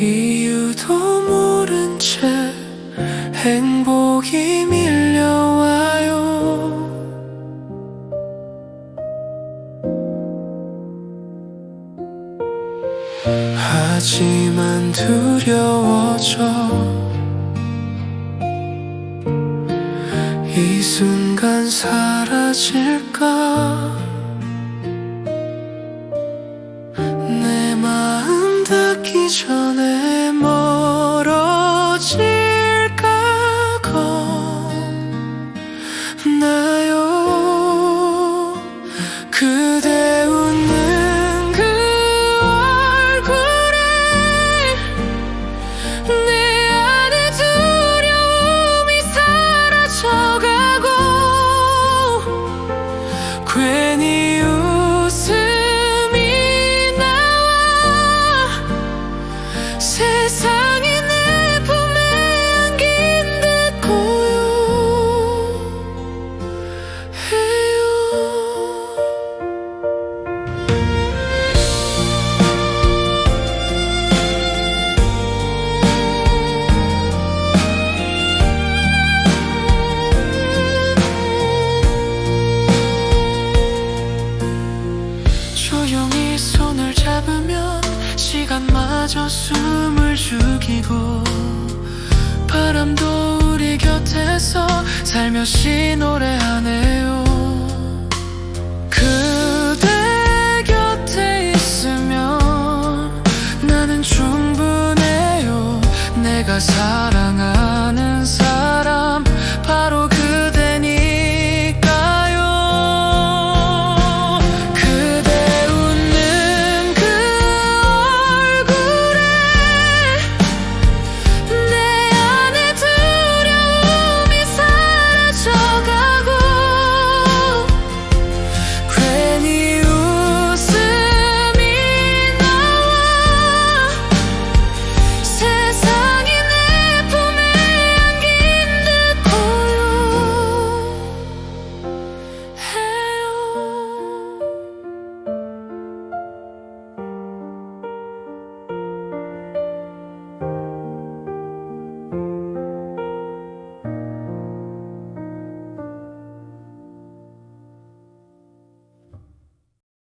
이유도 모른 채 행복이 밀려와요. 하지만 두려워져 이 순간 사라질까 전에 멀어질까 겁나요. 그대 웃는 그 얼굴에 내 안에 두려움이 사라져가고 괜히 세상 살며시 노래하네요